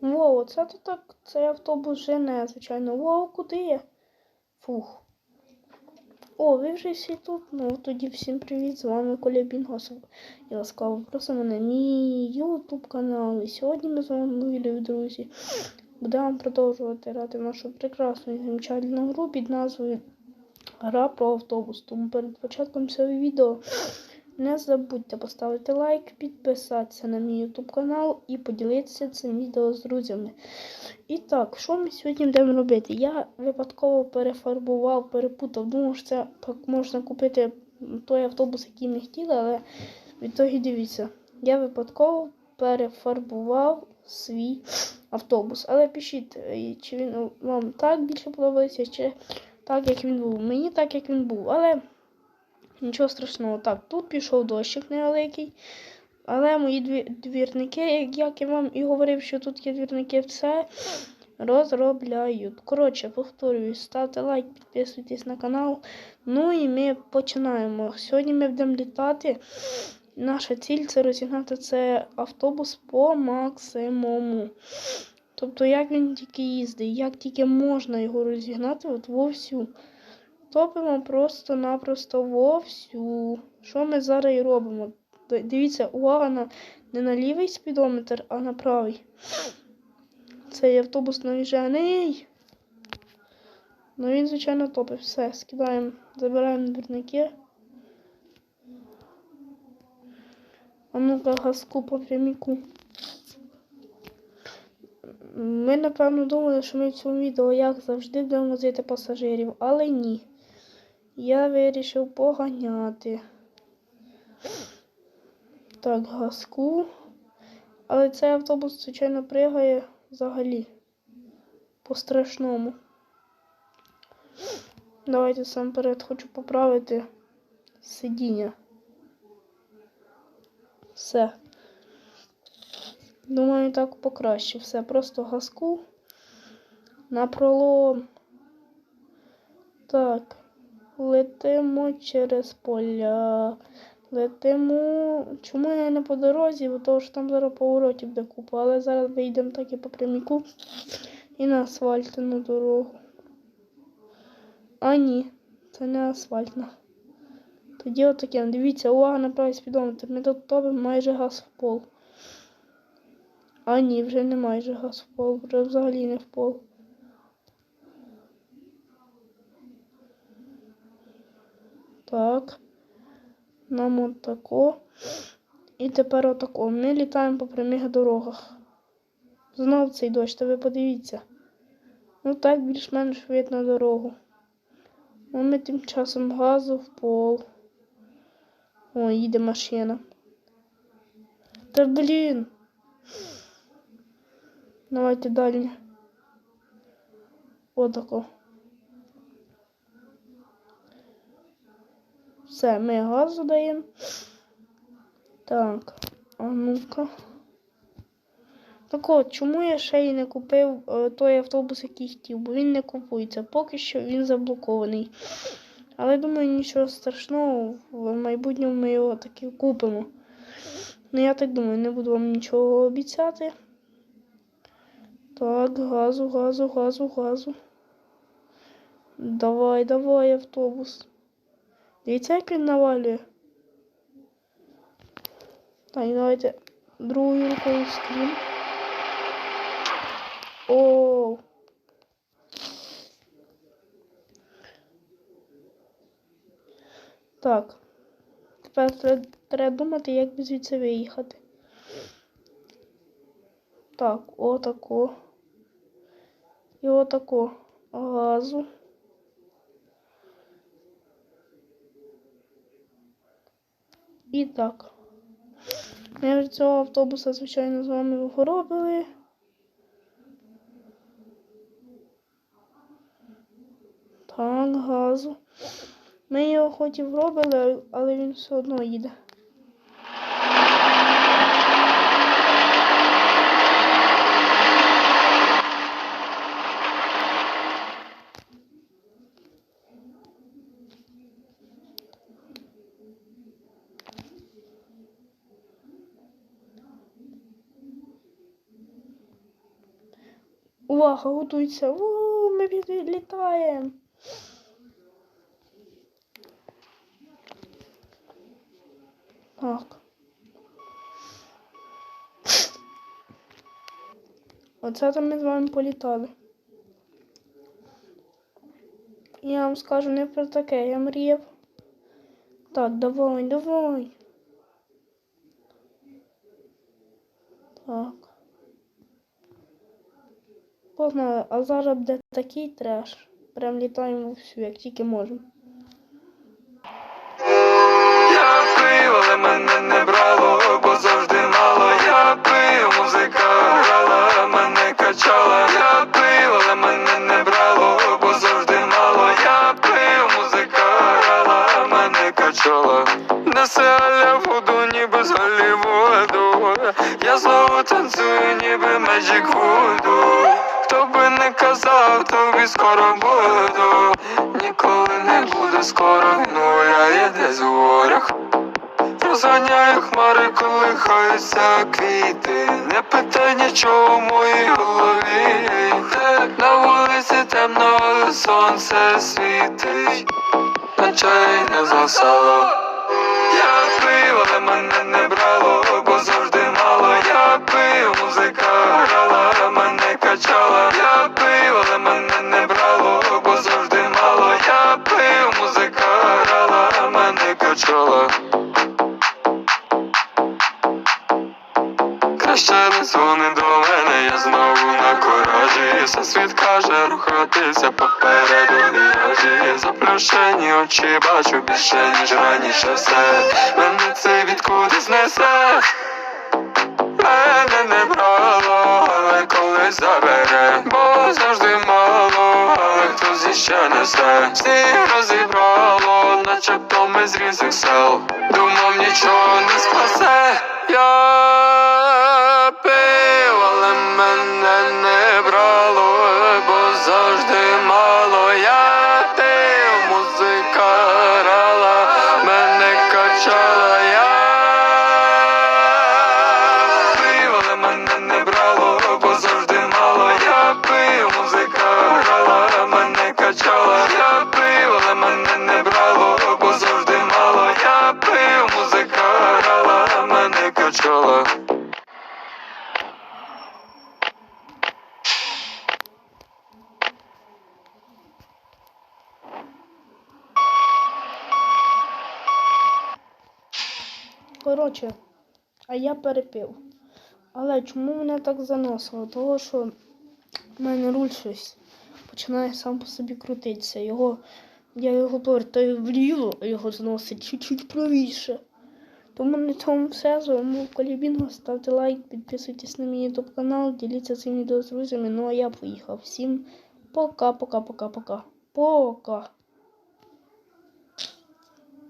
Во, це то так, цей автобус жене, звичайно. Во, куди я? Фух. О, ви вже всі тут. Ну тоді всім привіт, з вами Коля Бінгос. І ласкаво просимо на мій YouTube канал. І сьогодні ми з вами, мої друзі, будемо продовжувати грати нашу прекрасну і замечательну гру під назвою Гра про автобус. Тому перед початком цього відео не забудьте поставити лайк, підписатися на мій YouTube канал і поділитися цим відео з друзями. І так, що ми сьогодні будемо робити? Я випадково перефарбував, перепутав. Думав, що це можна купити той автобус, який ми хотіли, але відтоді дивіться, я випадково перефарбував свій автобус. Але пишіть, е, чи він вам так більше подобається, чи так, як він був. Мені так, як він був. Але нічого страшного. Так, тут пішов дощик невеликий. Але мої двірники, як я вам і говорив, що тут є двірники, все розробляють. Коротше, повторюю, ставте лайк, підписуйтесь на канал. Ну і ми починаємо. Сьогодні ми будемо літати. Наша ціль це розігнати цей автобус по максимуму. Тобто, як він тільки їздить, як тільки можна його розігнати, от вовсю. Топимо просто-напросто вовсю. Що ми зараз і робимо? Дивіться, увага на не на лівий спідометр, а на правий. Цей автобус навіжений. Ну він, звичайно, топить. Все, скидаємо, забираємо двірники. А ну-ка газку по пряміку. Ми, напевно, думали, що ми в цьому відео, як завжди, будемо возити пасажирів, але ні. Я вирішив поганяти. Так, газку. Але цей автобус, звичайно, пригає взагалі. По-страшному. Давайте сам перед хочу поправити сидіння. Все. Думаю, так покраще. Все, просто газку. На пролом. Так. Летимо через поля. Летимо. Чому я не по дорозі? Бо того що там зараз поворотів буде купа. Але зараз вийдемо так і по пряміку і на асфальтну дорогу. А ні, це не асфальтна. Тоді отаке. Дивіться, увага на правий спідометр. Ми тут топимо майже газ в пол. А ні, вже не майже газ в пол, вже взагалі не в пол. Так. Нам отако. І тепер отако. Ми літаємо по прямих дорогах. Знов цей дощ, та ви подивіться. Ну так більш-менш видно дорогу. Ну, ми тим часом газу в пол. О, їде машина. Та блін. Давайте далі. Отако. Все, ми газу даємо. Так, а ну-ка. Так от, чому я ще й не купив е, той автобус, який хотів, бо він не купується. Поки що він заблокований. Але думаю, нічого страшного, в майбутньому ми його таки купимо. Ну, я так думаю, не буду вам нічого обіцяти. Так, газу, газу, газу, газу. Давай, давай, автобус. Дивіться, як він навалює. Так, давайте другою рукою скрін. О. Так. Тепер тре- треба думати, як звідси виїхати. Так, отако. І отако. Газу. І так. Ми вже цього автобуса, звичайно, з вами виробили. Так, газу. Ми його хоч і вробили, але він все одно їде. Увага, готуйся. У, ми відлітаємо. Так. Оце то ми з вами політали. Я вам скажу не про таке, я мріяв. Так, давай, давай. Так. Погнали, а зараз буде такий треш. Прям літаємо всю, як тільки можемо. Я пив, але мене не брало, бо завжди мало. Я пив, музика грала, мене качала. Я пив, але мене не брало, бо завжди мало. Я пив, музика грала, мене качала. Несе аля воду, ніби з Голлівуду. Я знову танцюю, ніби Magic Voodoo. Казав, тобі скоро буду. Ніколи не буде скоро нуля, я десь в горах. Розганяю хмари, колихаються квіти. Не питай нічого в моїй голові. На вулиці темно, але сонце світить. Ночей не згасало. Я пив, але мене не брало, бо завжди мало. Я пив, музика грала, мене качала. Я пив, але мене не брало, бо завжди мало. Я пив, музика грала, мене качала. Краще не дзвони до мене, я знову на коражі. Все світ каже рухатися попереду міражі. Заплющені очі бачу більше, ніж раніше все. Мене це відкуди знесе. Але забере, бо завжди мало, але хтось іще несе. Всі розібрало, начебто ми з різних сел. Думав, нічого не спасе. Я пив, але мене не Коротше, а я перепив. Але чому мене так заносило? Того, що в мене руль щось починає сам по собі крутитися. Його, я його повертаю вліво, а його зносить чуть-чуть правіше. Тому на цьому все. З вами Колібінго. Ставте лайк, підписуйтесь на мій ютуб канал, діліться цим відео з друзями. Ну а я поїхав. Всім пока-пока-пока-пока. Пока.